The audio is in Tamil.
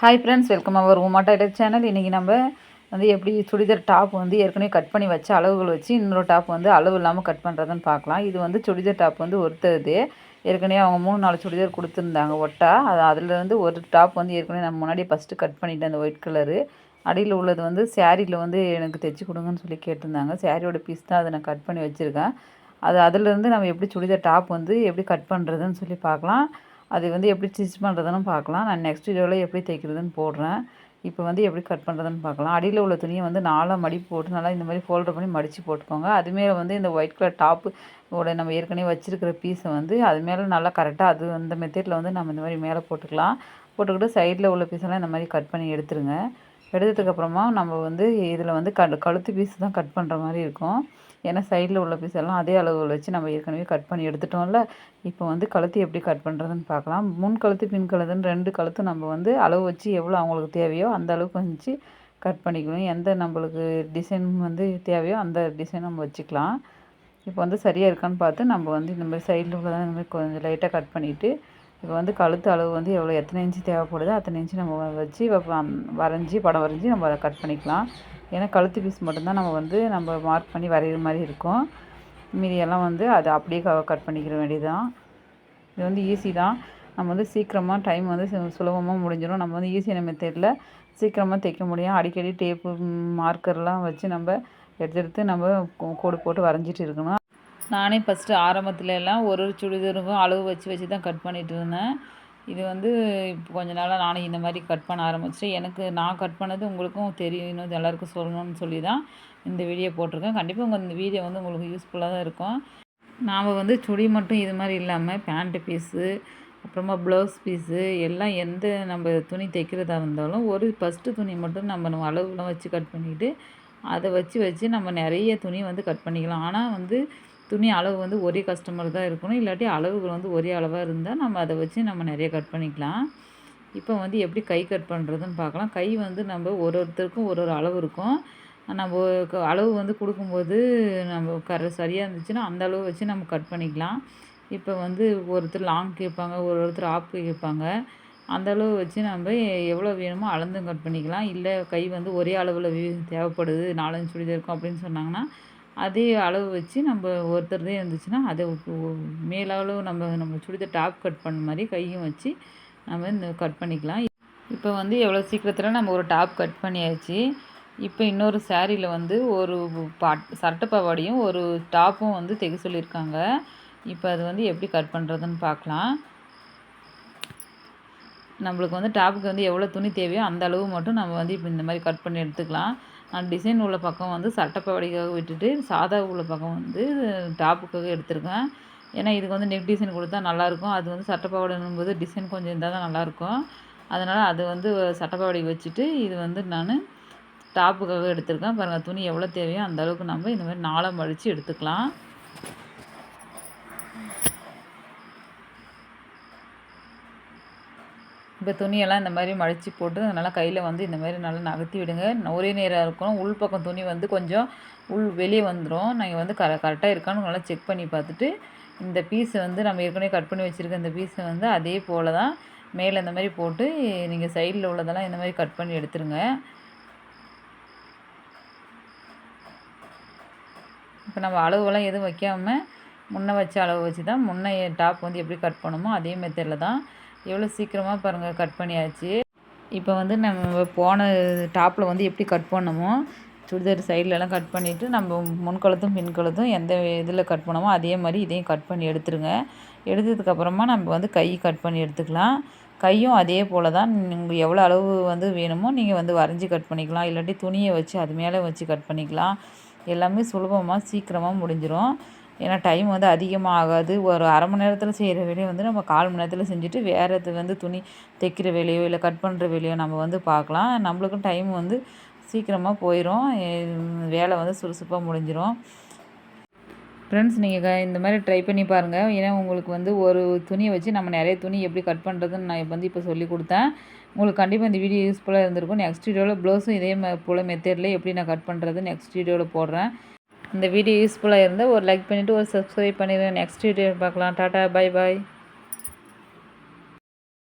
Hi friends welcome our Uma tailor channel இன்றைக்கி நம்ம வந்து எப்படி சுடிதார் டாப் வந்து ஏற்கனவே கட் பண்ணி வச்சு அளவுகள் வச்சு இன்னொரு டாப் வந்து அளவு இல்லாமல் கட் பண்ணுறதுன்னு பார்க்கலாம். இது வந்து சுடிதார் டாப் வந்து ஒருத்தது ஏற்கனவே அவங்க மூணு நாலு சுடிதார் கொடுத்துருந்தாங்க ஒட்டா. அது அதுலேருந்து ஒரு டாப் வந்து ஏற்கனவே நம்ம முன்னாடி ஃபஸ்ட்டு கட் பண்ணிவிட்டேன் அந்த ஒயிட் கலரு அடியில் உள்ளது வந்து சேரீயில் வந்து எனக்கு தைச்சி கொடுங்கன்னு சொல்லி கேட்டிருந்தாங்க. சேரீயோட பீஸ் தான் அதை நான் கட் பண்ணி வச்சுருக்கேன். அது அதுலேருந்து நம்ம எப்படி சுடிதார் டாப் வந்து எப்படி கட் பண்ணுறதுன்னு சொல்லி பார்க்கலாம். அது வந்து எப்படி ஸ்டிச் பண்ணுறதுன்னு பார்க்கலாம். நான் நெக்ஸ்ட் வீடியோவில் எப்படி தைக்கிறதுன்னு போடுறேன். இப்போ வந்து எப்படி கட் பண்ணுறதுன்னு பார்க்கலாம். அடியில் உள்ள துணியை வந்து நாலாக மடிப்பு போட்டு நல்லா இந்த மாதிரி ஃபோல்டர் பண்ணி மடித்து போட்டுக்கோங்க. அதுமாரி வந்து இந்த ஒயிட் கலர் டாப்பு ஓட நம்ம ஏற்கனவே வச்சுருக்கிற பீஸை வந்து அது மேலே நல்லா கரெக்டாக அது அந்த மெத்தடில் வந்து நம்ம இந்த மாதிரி மேலே போட்டுக்கலாம். போட்டுக்கிட்டு சைடில் உள்ள பீஸெல்லாம் இந்த மாதிரி கட் பண்ணி எடுத்துருங்க. எடுத்ததுக்கப்புறமா நம்ம வந்து இதில் வந்து க கழுத்து பீஸ் தான் கட் பண்ணுற மாதிரி இருக்கும். ஏன்னா சைடில் உள்ள பீஸ் எல்லாம் அதே அளவில் வச்சு நம்ம ஏற்கனவே கட் பண்ணி எடுத்துட்டோம்ல. இப்போ வந்து கழுத்து எப்படி கட் பண்ணுறதுன்னு பார்க்கலாம். முன் கழுத்து பின் கழுத்துன்னு ரெண்டு கழுத்து நம்ம வந்து அளவு வச்சு எவ்வளோ அவங்களுக்கு தேவையோ அந்த அளவுக்கு வந்துச்சு கட் பண்ணிக்கணும். எந்த நம்மளுக்கு டிசைன் வந்து தேவையோ அந்த டிசைன் நம்ம வச்சுக்கலாம். இப்போ வந்து சரியாக இருக்கான்னு பார்த்து நம்ம வந்து இந்த மாதிரி சைடில் உள்ளதான் இந்த மாதிரி கொஞ்சம் லைட்டாக கட் பண்ணிவிட்டு இப்போ வந்து கழுத்து அளவு வந்து எவ்வளோ எத்தனை இன்ச்சு தேவைப்படுதோ அத்தனை இன்ச்சு நம்ம வச்சு வரைஞ்சி படம் வரைஞ்சி நம்ம அதை கட் பண்ணிக்கலாம். ஏன்னா கழுத்து பீஸ் மட்டும்தான் நம்ம வந்து நம்ம மார்க் பண்ணி வரைகிற மாதிரி இருக்கும். மீதியெல்லாம் வந்து அதை அப்படியே க கட் பண்ணிக்கிற வேண்டியதுதான். இது வந்து ஈஸி தான். நம்ம வந்து சீக்கிரமாக டைம் வந்து சுலபமாக முடிஞ்சிடும் நம்ம வந்து ஈஸியான மெத்தடில் சீக்கிரமாக தைக்க முடியும். அடிக்கடி டேப்பு மார்க்கர்லாம் வச்சு நம்ம எடுத்து எடுத்து நம்ம கோடு போட்டு வரைஞ்சிட்டு இருக்கணும். நானே ஃபஸ்ட்டு ஆரம்பத்துல எல்லாம் ஒரு ஒரு சுடிதாருக்கும் அளவு வச்சு வச்சு தான் கட் பண்ணிகிட்டு இருந்தேன். இது வந்து இப்போ கொஞ்ச நாளாக நானும் இந்த மாதிரி கட் பண்ண ஆரம்பிச்சேன் எனக்கு நான் கட் பண்ணது உங்களுக்கும் தெரியணும் எல்லாருக்கும் சொல்லணும்னு சொல்லி தான் இந்த வீடியோ போட்டிருக்கேன். கண்டிப்பாக உங்கள் இந்த வீடியோ வந்து உங்களுக்கு யூஸ்ஃபுல்லாக தான் இருக்கும். நாம் வந்து சுடி மட்டும் இது மாதிரி இல்லாமல் பேண்ட்டு பீஸு அப்புறமா ப்ளவுஸ் பீஸு எல்லாம் எந்த நம்ம துணி தைக்கிறதா இருந்தாலும் ஒரு ஃபஸ்ட்டு துணி மட்டும் நம்ம அளவுலாம் வச்சு கட் பண்ணிவிட்டு அதை வச்சு வச்சு நம்ம நிறைய துணி வந்து கட் பண்ணிக்கலாம். ஆனால் வந்து துணி அளவு வந்து ஒரே கஸ்டமர் தான் இருக்கணும். இல்லாட்டி அளவுகள் வந்து ஒரே அளவாக இருந்தால் நம்ம அதை வச்சு நம்ம நிறைய கட் பண்ணிக்கலாம். இப்போ வந்து எப்படி கை கட் பண்ணுறதுன்னு பார்க்கலாம். கை வந்து நம்ம ஒரு ஒருத்தருக்கும் ஒரு ஒரு அளவு இருக்கும். நம்ம அளவு வந்து கொடுக்கும்போது நம்ம கர சரியாக இருந்துச்சுன்னா அந்த அளவு வச்சு நம்ம கட் பண்ணிக்கலாம். இப்போ வந்து ஒருத்தர் லாங் கேட்பாங்க ஒரு ஒருத்தர் ஆப் கேட்பாங்க. அந்த அளவு வச்சு நம்ம எவ்வளோ வேணுமோ அளந்தும் கட் பண்ணிக்கலாம். இல்லை கை வந்து ஒரே அளவில் தேவைப்படுது நாலஞ்சு சுடிதார் இருக்கும் அப்படின்னு சொன்னாங்கன்னா அதே அளவு வச்சு நம்ம ஒருத்தர்தே இருந்துச்சுன்னா அதை மேலளவு நம்ம நம்ம சுடிதார் டாப் கட் பண்ண மாதிரி கையும் வச்சு நம்ம இந்த கட் பண்ணிக்கலாம். இப்போ வந்து எவ்வளோ சீக்கிரத்தில் நம்ம ஒரு டாப் கட் பண்ணியாச்சு. இப்போ இன்னொரு சேரீயில் வந்து ஒரு பாட் சட்டை பாவாடியும் ஒரு டாப்பும் வந்து தைக்க சொல்லியிருக்காங்க. இப்போ அது வந்து எப்படி கட் பண்ணுறதுன்னு பார்க்கலாம் நம்மளுக்கு வந்து டாப்புக்கு வந்து எவ்வளோ துணி தேவையோ அந்த அளவு மட்டும் நம்ம வந்து இப்போ இந்த மாதிரி கட் பண்ணி எடுத்துக்கலாம். டிசைன் உள்ள பக்கம் வந்து சட்டப்பாவடிக்காக விட்டுட்டு சாதா உள்ள பக்கம் வந்து டாப்புக்காக எடுத்திருக்கேன். ஏன்னா இதுக்கு வந்து நெக் டிசைன் கொடுத்தா நல்லாயிருக்கும். அது வந்து சட்டப்பாவடைன்னும் போது டிசைன் கொஞ்சம் இருந்தால் தான் நல்லாயிருக்கும். அதனால் அது வந்து சட்டப்பாவடைக்கு வச்சுட்டு இது வந்து நான் டாப்புக்காக எடுத்திருக்கேன். பாருங்கள் துணி எவ்வளோ தேவையோ அந்தளவுக்கு நம்ம இந்த மாதிரி நாளம் மடித்து எடுத்துக்கலாம். இப்போ துணியெல்லாம் இந்த மாதிரி மடித்து போட்டு நல்லா கையில் வந்து இந்த மாதிரி நல்லா நகர்த்தி விடுங்க. ஒரே நேரம் இருக்கணும். உள் பக்கம் துணி வந்து கொஞ்சம் உள் வெளியே வந்துடும் நீங்கள் வந்து கர கரெக்டாக இருக்கான்னு நல்லா செக் பண்ணி பார்த்துட்டு இந்த பீஸை வந்து நம்ம ஏற்கனவே கட் பண்ணி வச்சுருக்க இந்த பீஸை வந்து அதே போல் தான் மேலே இந்த மாதிரி போட்டு நீங்கள் சைடில் உள்ளதெல்லாம் இந்த மாதிரி கட் பண்ணி எடுத்துருங்க. இப்போ நம்ம அளவுலாம் எதுவும் வைக்காமல் முன்னே வச்ச அளவு வச்சு தான் முன்னே டாப் வந்து எப்படி கட் பண்ணுமோ அதே மெத்தடில் தான் எவ்வளோ சீக்கிரமாக பாருங்கள் கட் பண்ணியாச்சு. இப்போ வந்து நம்ம போன டாப்பில் வந்து எப்படி கட் பண்ணமோ சுடிதார் சைட்லலாம் கட் பண்ணிவிட்டு நம்ம முன்கழுத்தும் பின்கழுத்தும் எந்த இதில் கட் பண்ணமோ அதே மாதிரி இதையும் கட் பண்ணி எடுத்துருங்க. எடுத்ததுக்கப்புறமா நம்ம வந்து கை கட் பண்ணி எடுத்துக்கலாம். கையும் அதே போல் தான் உங்களுக்கு எவ்வளோ அளவு வந்து வேணுமோ நீங்கள் வந்து வரைஞ்சி கட் பண்ணிக்கலாம். இல்லாட்டி துணியை வச்சு அது மேலே வச்சு கட் பண்ணிக்கலாம். எல்லாமே சுலபமாக சீக்கிரமாக முடிஞ்சிடும் ஏன்னா டைம் வந்து அதிகமாக ஆகாது ஒரு அரை மணி நேரத்தில் செய்கிற வேலையை வந்து நம்ம கால் மணி நேரத்தில் செஞ்சுட்டு வேறு இது வந்து துணி தைக்கிற வேலையோ இல்லை கட் பண்ணுற வேலையோ நம்ம வந்து பார்க்கலாம். நம்மளுக்கும் டைம் வந்து சீக்கிரமாக போயிடும் வேலை வந்து சுறுசுறுப்பாக முடிஞ்சிடும் ஃப்ரெண்ட்ஸ் நீங்கள் இந்த மாதிரி ட்ரை பண்ணி பாருங்கள் ஏன்னா உங்களுக்கு வந்து ஒரு துணியை வச்சு நம்ம நிறைய துணி எப்படி கட் பண்ணுறதுன்னு நான் வந்து இப்போ சொல்லி கொடுத்தேன். உங்களுக்கு கண்டிப்பாக இந்த வீடியோ யூஸ்ஃபுல்லாக இருந்திருக்கும். நெக்ஸ்ட் வீடியோவில் ப்ளவுஸும் இதே போல் மெத்தேடில் எப்படி நான் கட் பண்ணுறது நெக்ஸ்ட் வீடியோவில் போடுறேன். இந்த வீடியோ யூஸ்ஃபுல்லாக இருந்தால் ஒரு லைக் பண்ணிவிட்டு ஒரு சப்ஸ்கிரைப் பண்ணிடுங்க. நெக்ஸ்ட் வீடியோ பார்க்கலாம். Tata bye bye